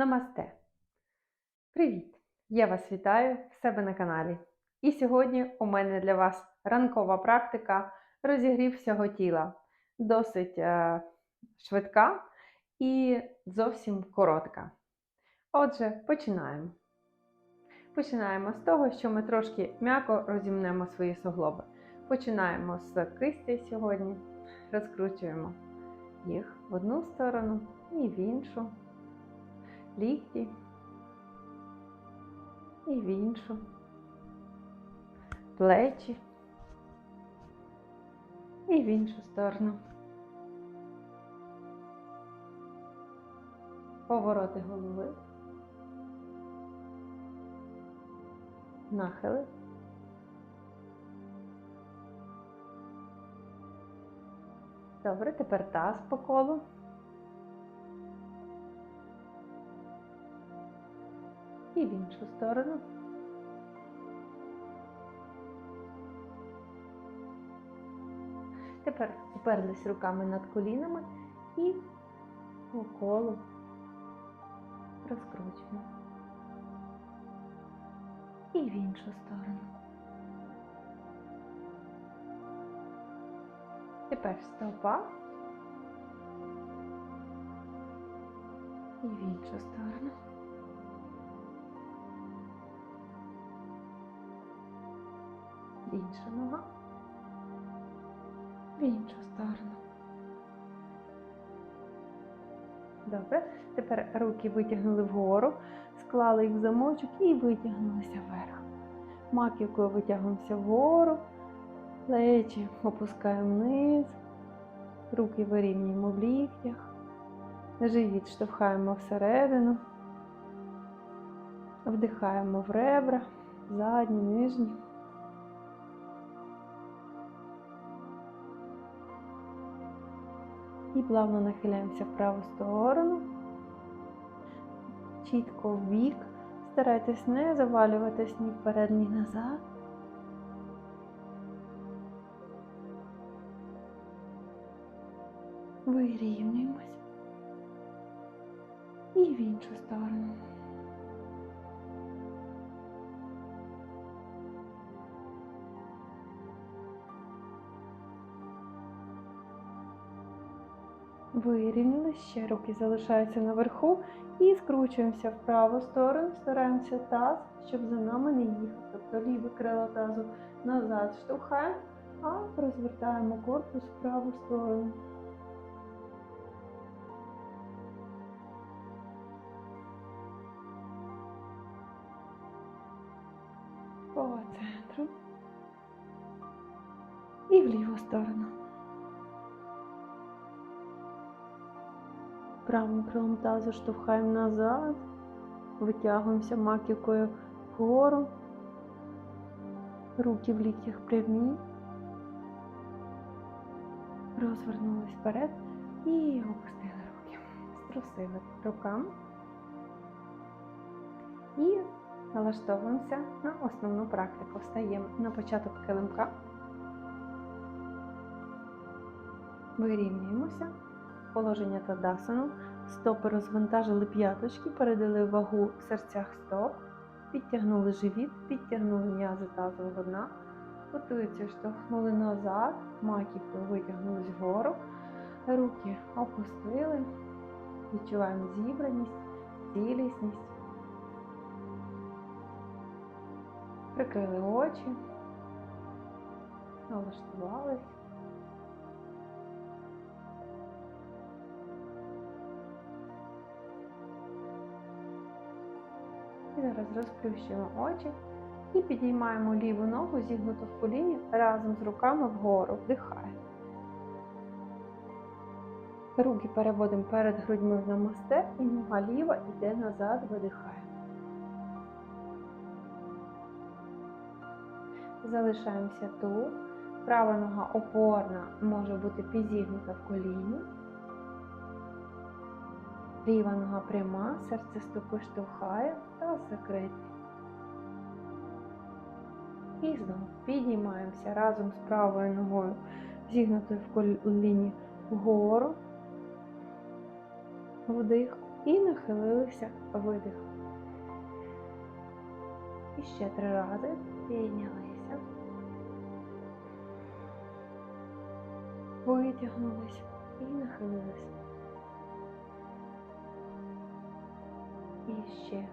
Намасте! Привіт! Я вас вітаю в себе на каналі. І сьогодні у мене для вас ранкова практика розігрів всього тіла. Досить е, швидка і зовсім коротка. Отже, починаємо. Починаємо з того, що ми трошки м'яко розімнемо свої суглоби. Починаємо з кисті сьогодні, розкручуємо їх в одну сторону і в іншу лікті і в іншу, плечі і в іншу сторону. Повороти голови, нахили. Добре, тепер таз по колу. І в іншу сторону. Тепер уперлись руками над колінами і по колу розкручуємо. І в іншу сторону. Тепер стопа і в іншу сторону. Інша нога в іншу сторону. Добре. Тепер руки витягнули вгору, склали їх в замочок і витягнулися вверх. Маківкою витягуємося вгору, плечі опускаємо вниз, руки вирівнюємо в ліктях, живіт штовхаємо всередину, вдихаємо в ребра, задні, нижні. І плавно нахиляємося в праву сторону, чітко в бік. Старайтесь не завалюватись ні вперед, ні назад. Вирівнюємось. І в іншу сторону. Вирівняли, ще руки залишаються наверху і скручуємося в праву сторону, стараємося таз, щоб за нами не їхав. Тобто ліве крило тазу назад штовхаємо, а розвертаємо корпус в праву сторону. По центру і в ліву сторону. Правим крилом тазу штовхаємо назад, витягуємося маківкою вгору, руки в ліктях прямі, розвернулись вперед і опустили руки, струсили руками. І налаштовуємося на основну практику. Встаємо на початок килимка, вирівнюємося положення тадасану. Стопи розвантажили п'яточки, передали вагу в серцях стоп, підтягнули живіт, підтягнули м'язи тазового дна, готуються, штовхнули назад, маківкою витягнулись вгору, руки опустили, відчуваємо зібраність, цілісність. Прикрили очі, налаштувались. Зараз розплющуємо очі і підіймаємо ліву ногу, зігнуту в коліні разом з руками вгору. Вдихаємо. Руки переводимо перед грудьми в намасте і нога ліва йде назад, видихаємо. Залишаємося тут. Права нога опорна може бути підзігнута в коліні. Ліва нога пряма, серце стопи штовхає та закритий. І знову піднімаємося разом з правою ногою, зігнутою в коліні вгору, вдих, І нахилилися видих. І ще три рази піднялися. Витягнулись і нахилились. Ще.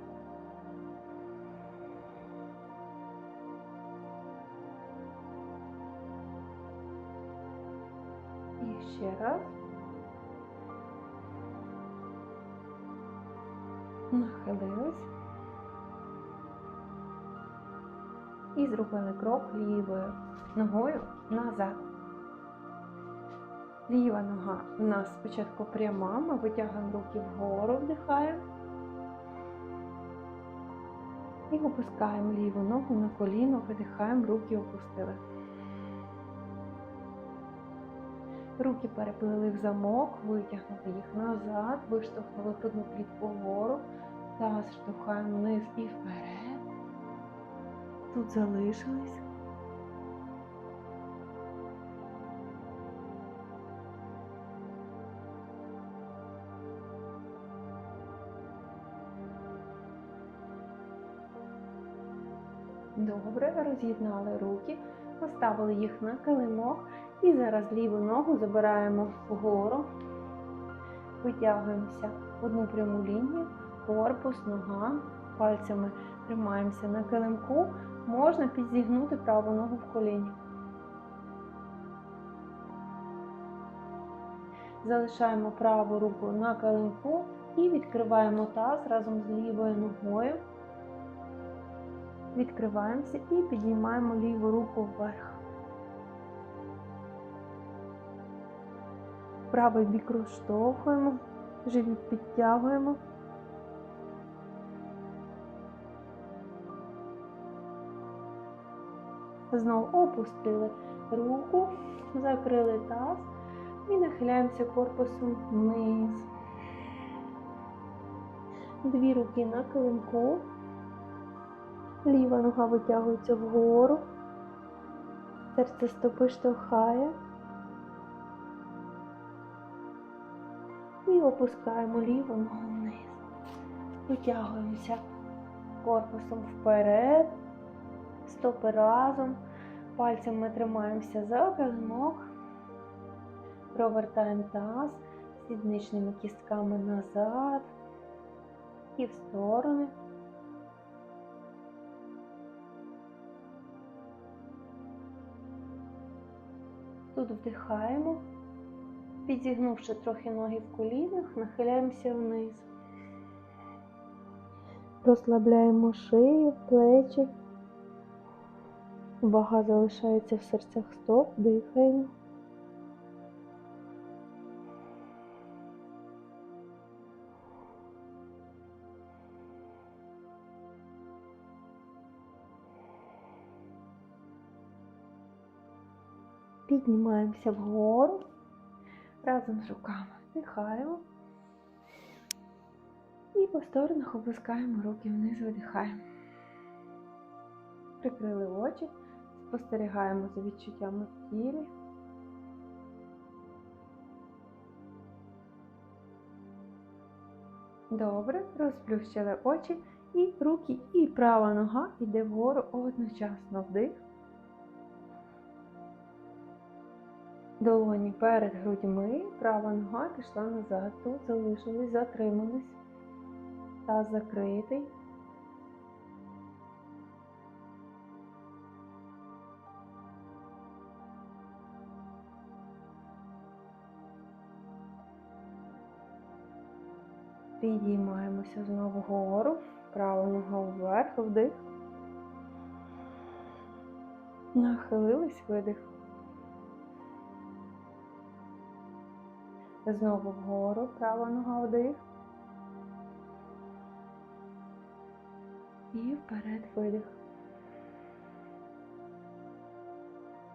І ще раз. Нахилились. І зробили крок лівою ногою назад. Ліва нога у нас спочатку пряма, ми витягуємо руки вгору, вдихаємо. І опускаємо ліву ногу на коліно, видихаємо, руки опустили. Руки переплили в замок, витягнули їх назад, виштовхнули грудну клітку вгору, таз штовхаємо вниз і вперед. Тут залишились. Добре, роз'єднали руки, поставили їх на килимок і зараз ліву ногу забираємо вгору, витягуємося в одну пряму лінію, корпус, нога, пальцями тримаємося на килимку, можна підзігнути праву ногу в коліні. Залишаємо праву руку на килимку і відкриваємо таз разом з лівою ногою. Відкриваємося і піднімаємо ліву руку вверх. Правий бік розштовхуємо, живіт підтягуємо. Знову опустили руку, закрили таз і нахиляємося корпусом вниз. Дві руки на килимку. Ліва нога витягується вгору, серце стопи штовхає. І опускаємо ліву ногу вниз. Витягуємося корпусом вперед, стопи разом, пальцями тримаємося за килимок, провертаємо таз сідничними кістками назад і в сторони. Тут вдихаємо, підігнувши трохи ноги в колінах, нахиляємося вниз. Розслабляємо шию, плечі. Вага залишається в серцях стоп, дихаємо. Піднімаємося вгору разом з руками. Вдихаємо. І по сторонах опускаємо руки вниз, видихаємо. Прикрили очі, спостерігаємо за відчуттями в тілі. Добре, розплющили очі і руки, і права нога йде вгору одночасно вдих. Долоні перед грудьми, права нога пішла назад, тут залишились, затримались. Таз закритий. Підіймаємося знову вгору, права нога вверх, вдих. Нахилились, видих. Знову вгору, права нога вдих. І вперед видих.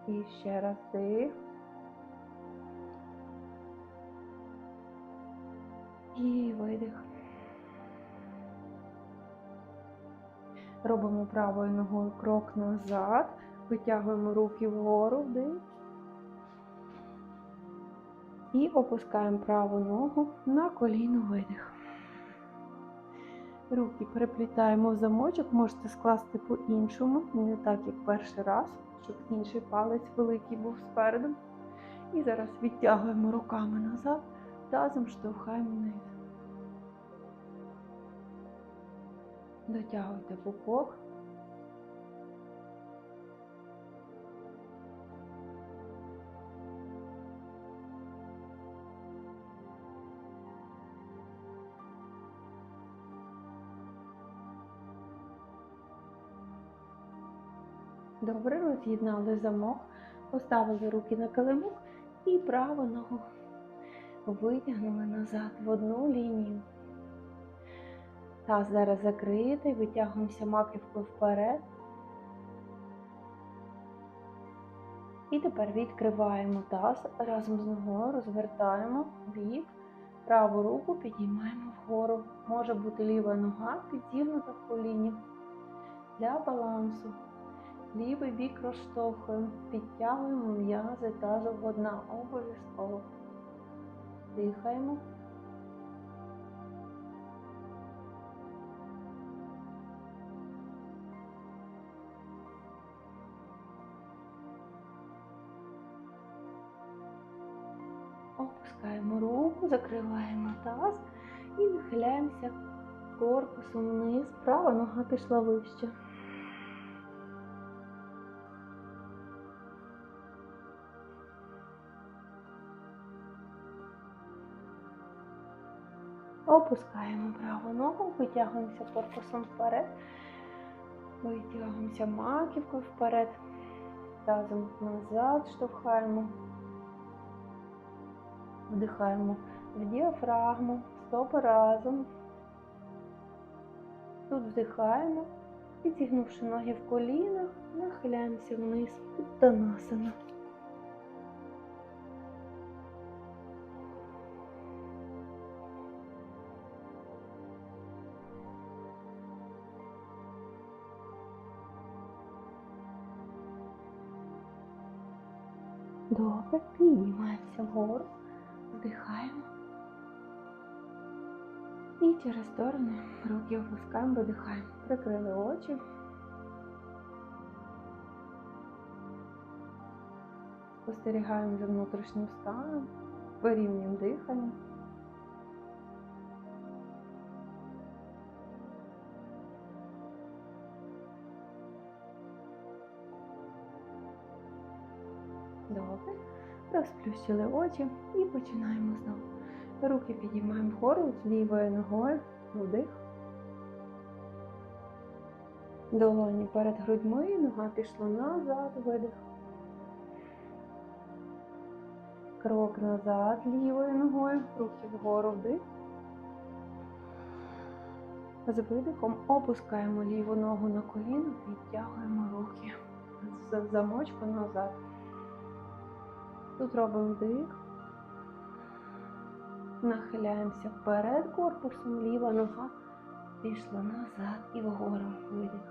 І ще раз вдих. І видих. Робимо правою ногою крок назад, витягуємо руки вгору, вдих. І опускаємо праву ногу на коліно видих. Руки переплітаємо в замочок, можете скласти по-іншому, не так, як перший раз, щоб інший палець великий був спереду. І зараз відтягуємо руками назад, тазом штовхаємо вниз. Дотягуйте пупок. Добре, роз'єднали замок, поставили руки на килимок і праву ногу витягнули назад в одну лінію. Таз зараз закритий, витягуємося маківкою вперед. І тепер відкриваємо таз разом з ногою, розвертаємо бік, праву руку підіймаємо вгору. Може бути ліва нога підзігнута в коліні для балансу. Лівий бік розштовхуємо, підтягуємо м'язи тазового дна обов'язково. Дихаємо. Опускаємо руку, закриваємо таз і нахиляємося корпусом вниз. Права нога пішла вище. Опускаємо праву ногу, витягуємося корпусом вперед, витягуємося маківкою вперед, тазом назад штовхаємо, вдихаємо в діафрагму, стопи разом. Тут вдихаємо, підігнувши ноги в колінах, нахиляємося вниз, Утtanасана. Добре, піднімаємося вгору, вдихаємо. І через сторони руки опускаємо, видихаємо. Прикрили очі. Спостерігаємо за внутрішнім станом, порівнюємо дихання. Розплющили очі і починаємо знову. Руки підіймаємо вгору з лівою ногою, вдих. Долоні перед грудьми, нога пішла назад, видих. Крок назад лівою ногою, руки вгору вдих. З видихом опускаємо ліву ногу на коліно, підтягуємо руки замочку назад. Тут робимо вдих. Нахиляємося вперед корпусом, ліва нога пішла назад і вгору видих.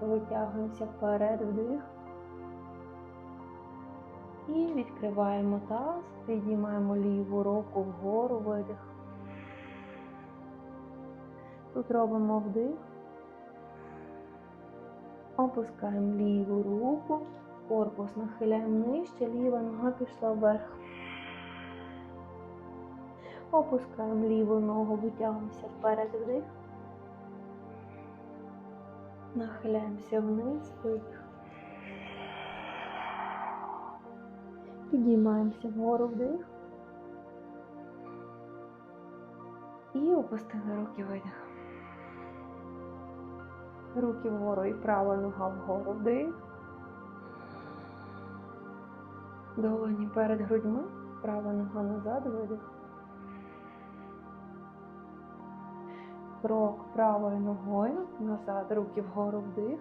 Витягуємося вперед вдих. І відкриваємо таз, підіймаємо ліву руку вгору видих. Тут робимо вдих. Опускаємо ліву руку, корпус нахиляємо нижче, ліва нога пішла вверх. Опускаємо ліву ногу, витягуємося вперед вдих. Нахиляємося вниз, видих. Підіймаємося вгору вдих. І опустили руки видих. Руки вгору і права нога вгору вдих. Долоні перед грудьми, права нога назад, видих. Крок правою ногою, назад, руки вгору вдих.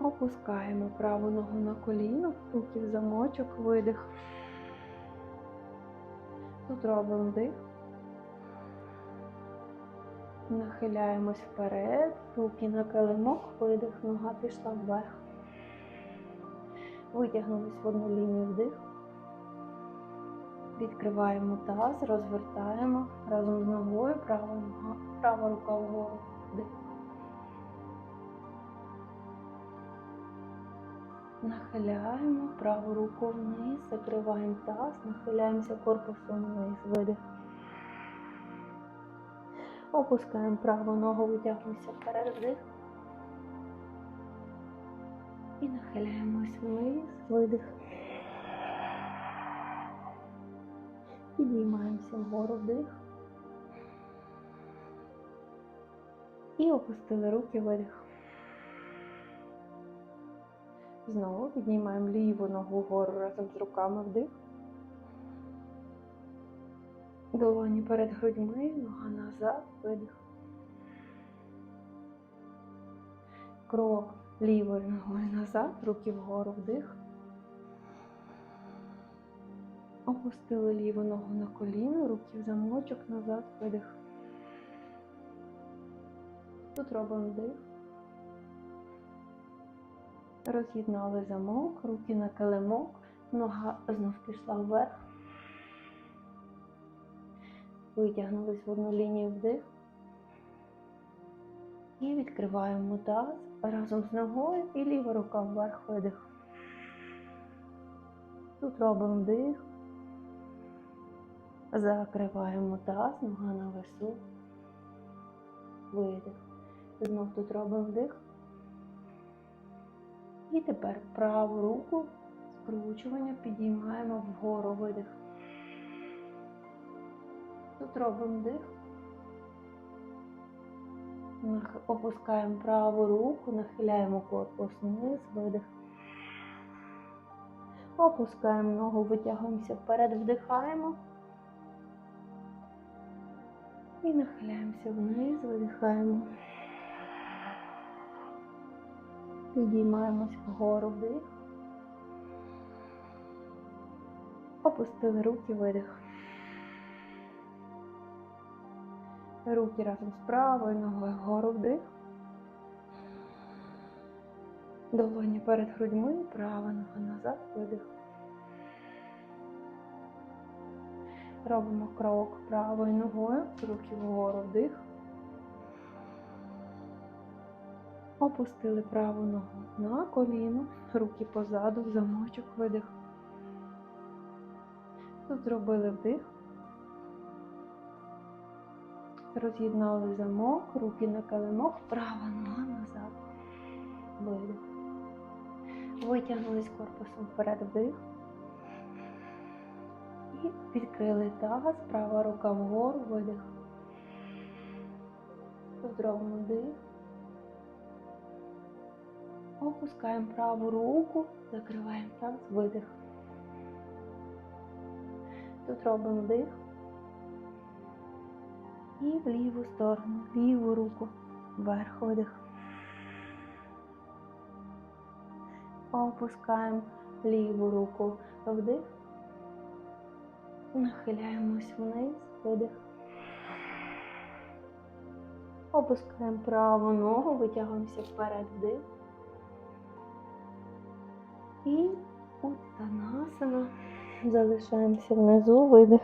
Опускаємо праву ногу на коліно, руки в замочок, видих. Тут робимо вдих. Нахиляємось вперед, руки на килимок, видих, нога пішла вверх. Витягнулись в одну лінію вдих. Відкриваємо таз, розвертаємо разом з ногою, права, нога, права рука вгору. Вдих. Нахиляємо праву руку вниз, закриваємо таз, нахиляємося корпусом вниз, видих. Опускаємо праву ногу, витягуємося вперед, вдих. Нахиляємось вниз, видих. Піднімаємося вгору вдих. І опустили руки видих. Знову піднімаємо ліву ногу вгору разом з руками вдих. Долоні перед грудьми, нога назад, видих. Крок лівою ногою назад, руки вгору вдих. Опустили ліву ногу на коліно, руки в замочок назад, видих. Тут робимо вдих. Роз'єднали замок, руки на килимок, нога знов пішла вверх. Витягнулись в одну лінію вдих. І відкриваємо таз разом з ногою і ліва рука вверх видих. Тут робимо вдих. Закриваємо таз, нога на весу. Видих. Знов тут робимо вдих. І тепер праву руку скручування підіймаємо вгору видих. Тут робимо вдих. Опускаємо праву руку, нахиляємо корпус вниз, видих. Опускаємо ногу, витягуємося вперед, вдихаємо. І нахиляємося вниз, видихаємо. Підіймаємось вгору вдих. Опустили руки, видих. Руки разом з правою ногою вгору вдих. Долоні перед грудьми, права нога назад, видих. Робимо крок правою ногою, руки вгору вдих. Опустили праву ногу на коліно, руки позаду, в замочок, видих. Тут зробили вдих. Роз'єднали замок, руки на килимок, права нога назад. Видих. Витягнулись корпусом вперед вдих. І відкрили таз, права рука вгору, видих. Робимо вдих. Опускаємо праву руку, закриваємо таз, видих. Тут робимо вдих. І в ліву сторону, ліву руку, вверх видих. Опускаємо ліву руку вдих. Нахиляємось вниз, видих. Опускаємо праву ногу, витягуємося вперед вдих. І утанасана. Залишаємося внизу, видих.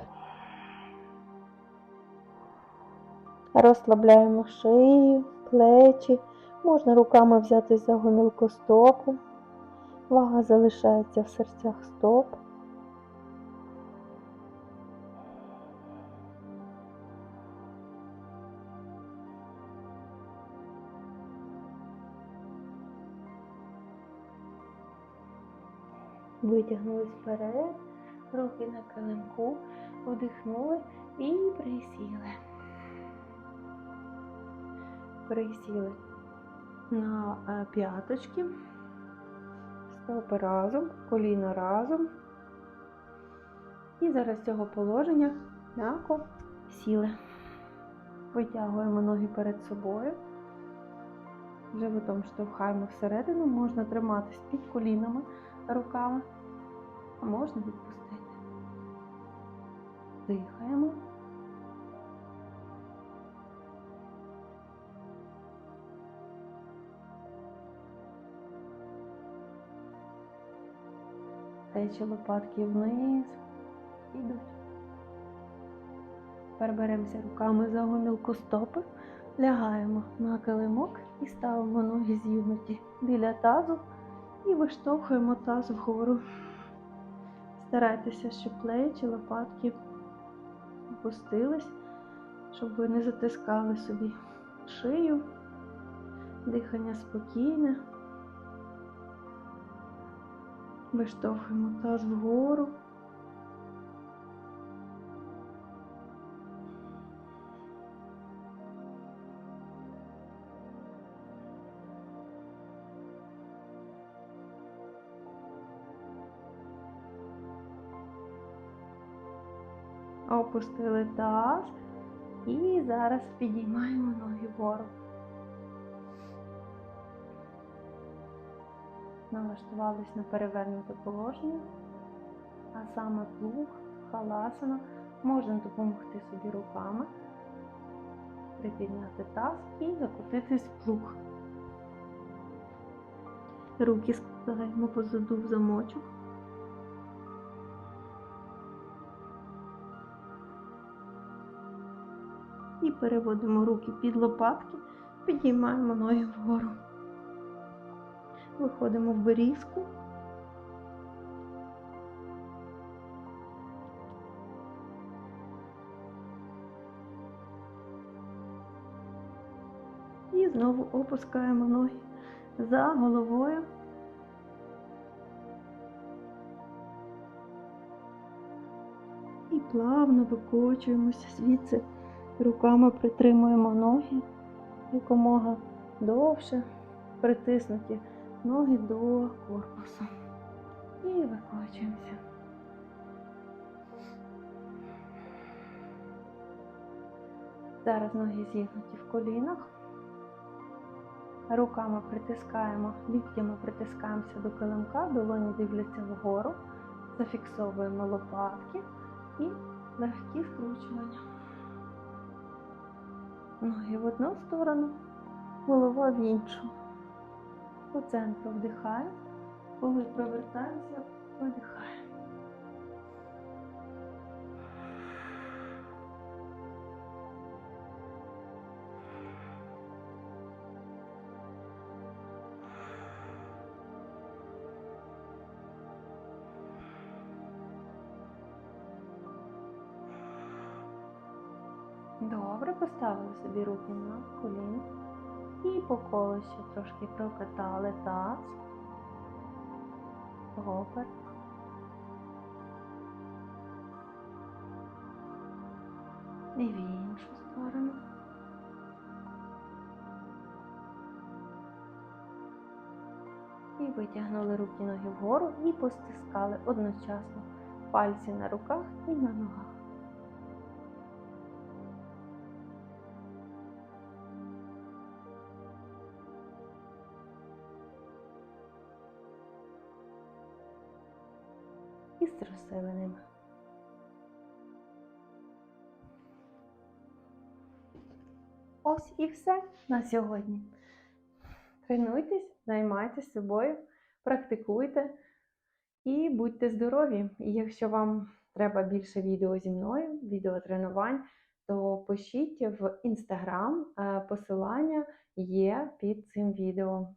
Розслабляємо шию, плечі. Можна руками взяти за гомілку стопу. Вага залишається в серцях стоп. Витягнулись вперед, руки на килимку, вдихнули і присіли. Присіли на е, п'яточки, стопи разом, коліна разом. І зараз з цього положення м'яко сіли. Витягуємо ноги перед собою. Животом штовхаємо всередину, можна триматись під колінами руками, а можна відпустити. Дихаємо. Плечі лопатки вниз ідуть. Тепер руками за гомілку стопи, лягаємо на килимок і ставимо ноги зігнуті біля тазу і виштовхуємо таз вгору. Старайтеся, щоб плечі, лопатки опустились, щоб ви не затискали собі шию, дихання спокійне. Виштовхуємо таз вгору. Опустили таз і зараз підіймаємо ноги вгору. Налаштувались на перевернуте положення, а саме плуг, халасана, можна допомогти собі руками, припідняти таз і закотитись в плуг. Руки складаємо позаду в замочок. І переводимо руки під лопатки, підіймаємо ноги вгору. Виходимо в берізку. І знову опускаємо ноги за головою. І плавно викочуємося звідси. Руками притримуємо ноги якомога довше, притиснуті ноги до корпусу. І викочуємося. Зараз ноги зігнуті в колінах. Руками притискаємо, ліктями притискаємося до килимка, долоні дивляться вгору, зафіксовуємо лопатки і легкі скручування. Ноги в одну сторону, голова в іншу. По центру вдихаємо, коли провертаємося, видихаємо. Добре, поставили собі руки на коліна і по колу трошки прокатали таз, гопер. І в іншу сторону. І витягнули руки ноги вгору і постискали одночасно пальці на руках і на ногах. Струсили. Ось і все на сьогодні. Тренуйтесь, займайтесь собою, практикуйте і будьте здорові. І якщо вам треба більше відео зі мною, відеотренувань, то пишіть в інстаграм, посилання є під цим відео.